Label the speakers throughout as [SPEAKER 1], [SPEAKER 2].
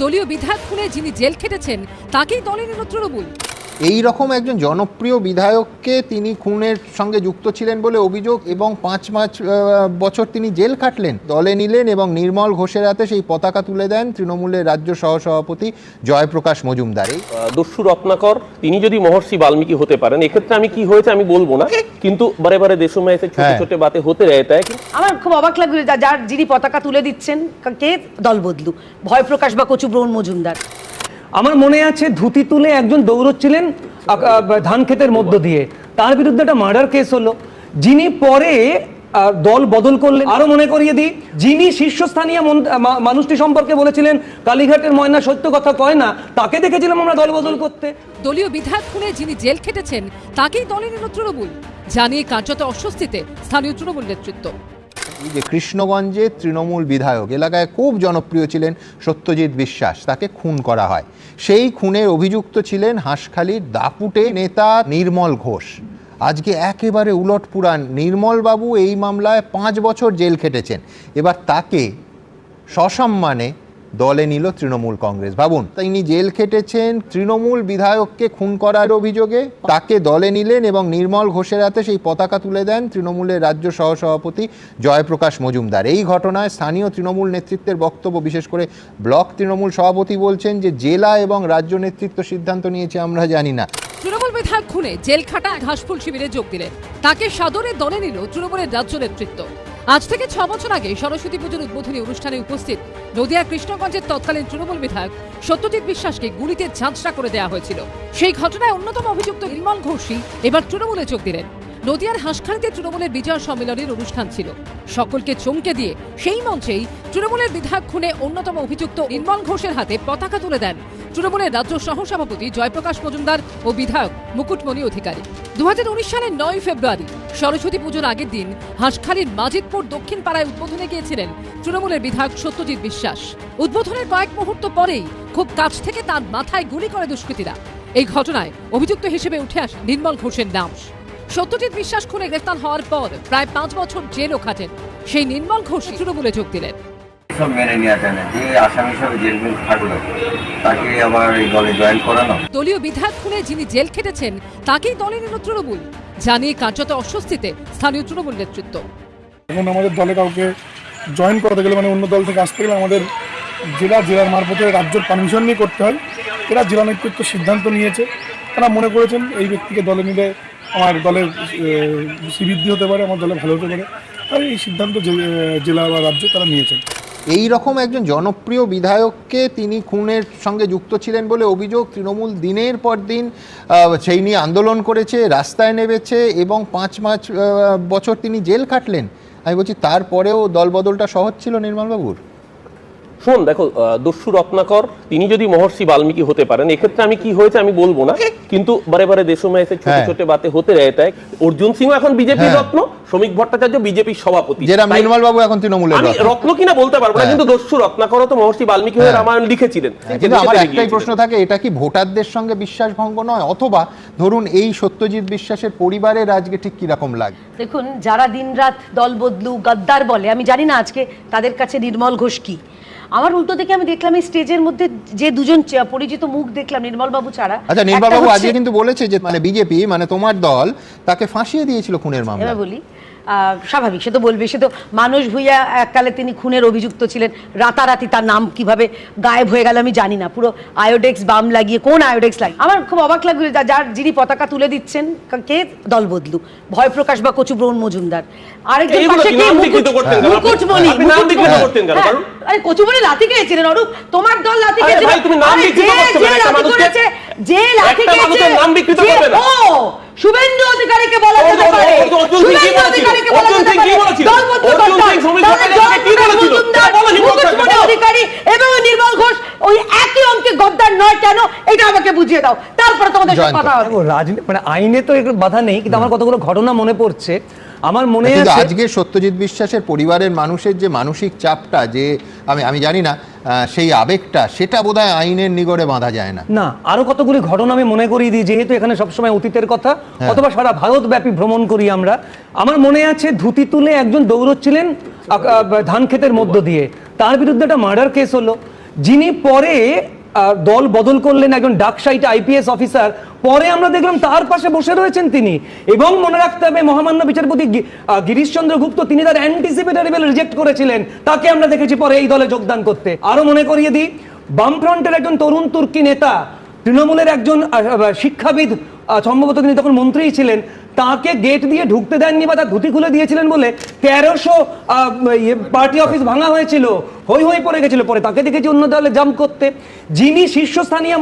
[SPEAKER 1] দলীয় বিধায়ক খুনে যিনি জেল খেটেছেন তাকেই দলে নিল তৃণমূল।
[SPEAKER 2] এই রকম একজন জনপ্রিয় বিধায়ককে তিনি খুনের সঙ্গে যুক্ত ছিলেন বলে অভিযোগ এবং পাঁচ পাঁচ বছর তিনি জেল খাটলেন। দলে নিলেন এবং নির্মল ঘোষের হাতে সেই পতাকা তুলে দেন তৃণমূলের রাজ্য সহসভাপতি জয়প্রকাশ মজুমদার।
[SPEAKER 3] দস্যু রত্নাকর তিনি যদি মহর্ষি বাল্মীকি হতে পারেন এক্ষেত্রে আমি কি হয়েছে আমি বলব না কিন্তু বারে বারে দেশময় এসে ছোট
[SPEAKER 2] হ্যাঁ।
[SPEAKER 3] ছোট বাতে হতে রয়ে তাই
[SPEAKER 4] আমার খুব অবাক লাগল যার যিনি পতাকা তুলে দিচ্ছেন কে দল বদলু? ভয় প্রকাশ বা কচু ব্রহ্ম মজুমদার।
[SPEAKER 5] আমার মনে আছে ধুতি তুলে একজন দৌড়চ্ছিলেন ধান ক্ষেতের মধ্য দিয়ে। তার বিরুদ্ধে একটা মার্ডার কেস হলো। যিনি পরে দল বদল করলেন। আরও মনে করিয়ে দিই, যিনি শীর্ষস্থানীয় মন- মানুষটি সম্পর্কে বলেছিলেন, কালীঘাটের ময়না সত্য কথা কয় না, তাকে দেখেছিলাম আমরা দল বদল করতে।
[SPEAKER 1] দলীয় বিধায়ক খুনে যিনি জেল খেটেছেন, তাকেই দলে নিল তৃণমূল জানিয়ে কার্যত অস্বস্তিতে স্থানীয় তৃণমূল নেতৃত্ব।
[SPEAKER 2] এই যে কৃষ্ণগঞ্জে তৃণমূল বিধায়ক, এলাকায় খুব জনপ্রিয় ছিলেন সত্যজিৎ বিশ্বাস, তাকে খুন করা হয়। সেই খুনের অভিযুক্ত ছিলেন হাঁসখালির দাপুটে নেতা নির্মল ঘোষ। আজকে একেবারে উলট পুরাণ, নির্মলবাবু এই মামলায় পাঁচ বছর জেল খেটেছেন। এবার তাকে সসম্মানে দলে নিল তৃণমূল কংগ্রেস। ভাবুন, তিনি জেল খেটেছেন, তৃণমূল বিধায়ককে খুন করার অভিযোগে তাকে দলে নিলেন এবং নির্মল ঘোষের হাতে সেই পতাকা তুলে দেন তৃণমূলের রাজ্য সহসভাপতি জয়প্রকাশ মজুমদার। এই ঘটনায় স্থানীয় তৃণমূল নেতৃত্বের বক্তব্য, বিশেষ করে ব্লক তৃণমূল সভাপতি বলছেন যে, জেলা এবং রাজ্য নেতৃত্ব সিদ্ধান্ত নিয়েছে আমরা জানি না।
[SPEAKER 1] তৃণমূল বিধায়ক খুনে জেল খাটা ঘাসফুল শিবিরে যোগ দিলেন। তাকে সাদরে দলে নিল তৃণমূলের রাজ্য নেতৃত্ব। আজ থেকে ছ বছর আগে সরস্বতী পুজোর উদ্বোধনী অনুষ্ঠানে উপস্থিত নদিয়া কৃষ্ণগঞ্জের তৎকালীন তৃণমূল বিধায়ক সত্যজিৎ বিশ্বাসকে গুলিতে ঝাঁঝরা করে দেওয়া হয়েছিল। সেই ঘটনায় অন্যতম অভিযুক্ত নির্মল ঘোষী এবার তৃণমূলে যোগ দিলেন। নদিয়ার হাঁসখালিতে তৃণমূলের বিজয় সম্মেলনের অনুষ্ঠান ছিল। সকলকে চমকে দিয়ে সেই মঞ্চেই তৃণমূলের বিধায়ক খুনে অন্যতম অভিযুক্ত নির্মল ঘোষের হাতে পতাকা তুলে দেন তৃণমূলের রাজ্য সহসভাপতি জয়প্রকাশ মজুমদার ও বিধায়ক মুকুটমণি অধিকারী। দু সালের নয় ফেব্রুয়ারি, সরস্বতী পুজোর আগের দিন হাঁসখালীর মাজিদপুর দক্ষিণ পাড়ায় উদ্বোধনে গিয়েছিলেন তৃণমূলের বিধায়ক সত্যজিৎ বিশ্বাস। উদ্বোধনের কয়েক মুহূর্ত পরেই খুব কাছ থেকে তার মাথায় গুলি করে দুষ্কৃতীরা। এই ঘটনায় অভিযুক্ত হিসেবে উঠে আসে নির্মল ঘোষের নাম। সত্যজিৎ বিশ্বাস খুনে গ্রেফতার হওয়ার পর প্রায় পাঁচ বছর জেলও খাটেন সেই নির্মল ঘোষ তৃণমূলে যোগ দিলেন।
[SPEAKER 6] সব মেনে নেওয়া যায় না যে আসামি হিসাবে জেল থাকল তাকে আবার এই দলে জয়েন করানো?
[SPEAKER 1] দলীয় বিধায়ক খুনে যিনি জেল খেটেছেন তাকেই দলে নিল তৃণমূল। জানিয়ে কার্যত অস্বস্তিতে স্থানীয় তৃণমূল নেতৃত্ব।
[SPEAKER 7] এখন আমাদের দলে কাউকে জয়েন করাতে গেলে মানে অন্য দল থেকে আসতে গেলে আমাদের জেলা জেলার মারফতে রাজ্যের পারমিশন নিয়ে করতে হয়। এরা জেলা নেতৃত্ব সিদ্ধান্ত নিয়েছে। তারা মনে করেছেন এই ব্যক্তিকে দলে নিলে আমার দলের শ্রীবৃদ্ধি হতে পারে আমার দলে ভালো হতে পারে। তাই এই সিদ্ধান্ত জেলা বা রাজ্য তারা নিয়েছেন।
[SPEAKER 2] এই রকম একজন জনপ্রিয় বিধায়ককে তিনি খুনের সঙ্গে যুক্ত ছিলেন বলে অভিযোগ তৃণমূল দিনের পর দিন সেই নিয়ে আন্দোলন করেছে, রাস্তায় নেমেছে এবং পাঁচ মাস বছর তিনি জেল খাটলেন। আমি বলছি, তারপরেও দলবদলটা সহজ ছিল নির্মলবাবুর?
[SPEAKER 3] শোন দেখো দস্যু রত্নাকর তিনি যদি মহর্ষি বাল্মীকি হতে পারেন এক্ষেত্রে আমি কি হয়েছে আমি বলব না কিন্তু বারে বারে দেশময় এসে ছোট
[SPEAKER 2] হ্যাঁ।
[SPEAKER 3] ছোট বাতে হতে রেতায় অর্জুন সিং এখন বিজেপি
[SPEAKER 2] হ্যাঁ।
[SPEAKER 3] রত্ন শ্রমিক ভট্টাচার্য বিজেপির সভাপতি।
[SPEAKER 2] যেটা বাবু এখন তৃণমূলের রত্ন।
[SPEAKER 3] কিনা বলতে পারব না
[SPEAKER 2] হ্যাঁ।
[SPEAKER 3] কিন্তু দস্যু রত্নাকর তো মহর্ষি বাল্মীকি হয়ে রামায়ণ লিখেছিলেন।
[SPEAKER 2] কিন্তু আমার একটাই প্রশ্ন থাকে এটা কি ভোটারদের সঙ্গে বিশ্বাস ভঙ্গ নয়? অথবা ধরুন এই সত্যজিৎ বিশ্বাসের পরিবারের আজকে ঠিক কীরকম লাগে
[SPEAKER 4] দেখুন যারা দিনরাত দল বদলু গাদ্দার বলে আমি জানি না আজকে তাদের কাছে নির্মল ঘোষ কি। আমার উল্টো দেখে আমি দেখলাম এই স্টেজের মধ্যে যে দুজন পরিচিত মুখ দেখলাম নির্মল বাবু ছাড়া।
[SPEAKER 2] আচ্ছা নির্মল
[SPEAKER 4] বাবু
[SPEAKER 2] আজকে কিন্তু বলেছে যে মানে বিজেপি মানে তোমার দল তাকে ফাঁসিয়ে দিয়েছিল খুনের মামলা
[SPEAKER 4] বলি। স্বাভাবিক সে তো বলবে সে তো মানুষ ভুইয়া এককালে তিনি খুনের অভিযুক্ত ছিলেন রাতারাতি তার নাম কীভাবে গায়েব হয়ে গেল আমি জানি না পুরো আয়োডেক্স বাম লাগিয়ে কোন আয়োডেক্স লাগে আমার খুব অবাক লাগল যার যিনি পতাকা তুলে দিচ্ছেন কে দল বদলু ভয় প্রকাশ বা কচু ব্রহ্ম মজুমদার আরেকজন পাশে
[SPEAKER 3] কি?
[SPEAKER 4] মুকুট-? হ্যাঁ, আরে কচুমণি লাথি খেয়েছিলেন অরূপ তোমার দল লাথি খেয়েছিল
[SPEAKER 3] তুমি নাম বিকৃত
[SPEAKER 4] যে-
[SPEAKER 3] করছ
[SPEAKER 4] যে লাথি খেয়েছে,
[SPEAKER 3] নাম বিকৃত করবে না।
[SPEAKER 4] শুভেন্দু অধিকারীকে বলা যেতে পারে। শুভেন্দু অধিকারীকে বলা যেতে পারে? দলবদ্ধ কর্তা। অধিকারী এবং নির্মল ঘোষ ওই একই অঙ্কে গদ্দার নয় কেন? এটা আমাকে বুঝিয়ে দাও। তারপরে তোমাদের সাথে কথা হবে।
[SPEAKER 5] রাজনীতি মানে আইনে তো এগুলো বাধা নেই কিন্তু আমার কতগুলো ঘটনা মনে পড়ছে আমার মনে আছে
[SPEAKER 2] আজকে সত্যজিৎ বিশ্বাসের পরিবারের মানুষের যে মানসিক চাপটা যে আমি আমি জানি না সেই আবেগটা সেটা বোধহয় আইনের নিগড়ে বাঁধা যায় না।
[SPEAKER 5] না আরও কতগুলি ঘটনা আমি মনে করিয়ে দিই যেহেতু এখানে সবসময় অতীতের কথা
[SPEAKER 2] হ্যাঁ।
[SPEAKER 5] অথবা সারা ভারতব্যাপী ভ্রমণ করি আমরা। আমার মনে আছে ধুতি তুলে একজন দৌড়চ্ছিলেন ধান ক্ষেতের মধ্য দিয়ে। তার বিরুদ্ধে একটা মার্ডার কেস হলো। যিনি পরে দল বদল করলেন একজন ডাকসাইট আইপিএস অফিসার পরে আমরা দেখলাম তার পাশে বসে রয়েছেন তিনি এবং মনে রাখতে হবে, মহামান্য বিচারপতি গিরিশচন্দ্র গুপ্ত, তিনি তার অ্যান্টিসিপেটরি বিল রিজেক্ট করেছিলেন। তাকে আমরা দেখেছি পরে এই দলে যোগদান করতে। আরও মনে করিয়ে দিই, বামফ্রন্টের একজন তরুণ তুর্কি নেতা, তৃণমূলের একজন শিক্ষাবিদ সম্ভবত তিনি তখন মন্ত্রী ছিলেন, তাকে গেট দিয়ে ঢুকতে দেননি বা তার ধুতি খুলে দিয়েছিলেন বলে তেরোশো পার্টি অফিস ভাঙা হয়েছিল। হই হই পড়ে গেছিল পরে। তাকে দেখেছি অন্য দলে জাম্প করতে। যিনি শীর্ষস্থানীয়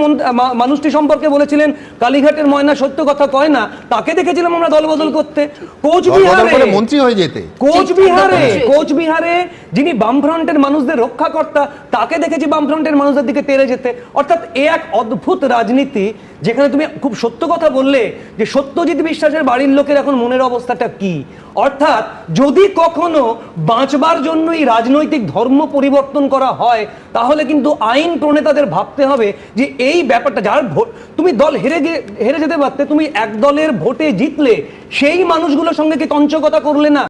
[SPEAKER 5] মানুষটি সম্পর্কে বলেছিলেন কালীঘাটের ময়না সত্য কথা কয় না তাকে দেখেছিলাম আমরা দল বদল করতে। কোচবিহারে
[SPEAKER 2] মন্ত্রী হয়ে যেতে।
[SPEAKER 5] কোচবিহারে কোচবিহারে যিনি বামফ্রন্টের মানুষদের রক্ষাকর্তা তাকে দেখেছি বামফ্রন্টের মানুষদের দিকে তেড়ে যেতে। অর্থাৎ এ এক অদ্ভুত রাজনীতি যেখানে তুমি খুব সত্য কথা বললে যে সত্যজিৎ বিশ্বাসের বাড়ির লোকের এখন মনের অবস্থাটা কি? অর্থাৎ যদি কখনো বাঁচবার জন্যই রাজনৈতিক ধর্ম পরিবর্তন করা হয়, তাহলে কিন্তু আইন প্রণেতাদের ভাবতে হবে যে এই ব্যাপারটা যার ভোট, তুমি দল হেরে হেরে যেতে পারতে, তুমি এক দলের ভোটে জিতলে, সেই মানুষগুলোর সঙ্গে কি তঞ্চকতা করলে না?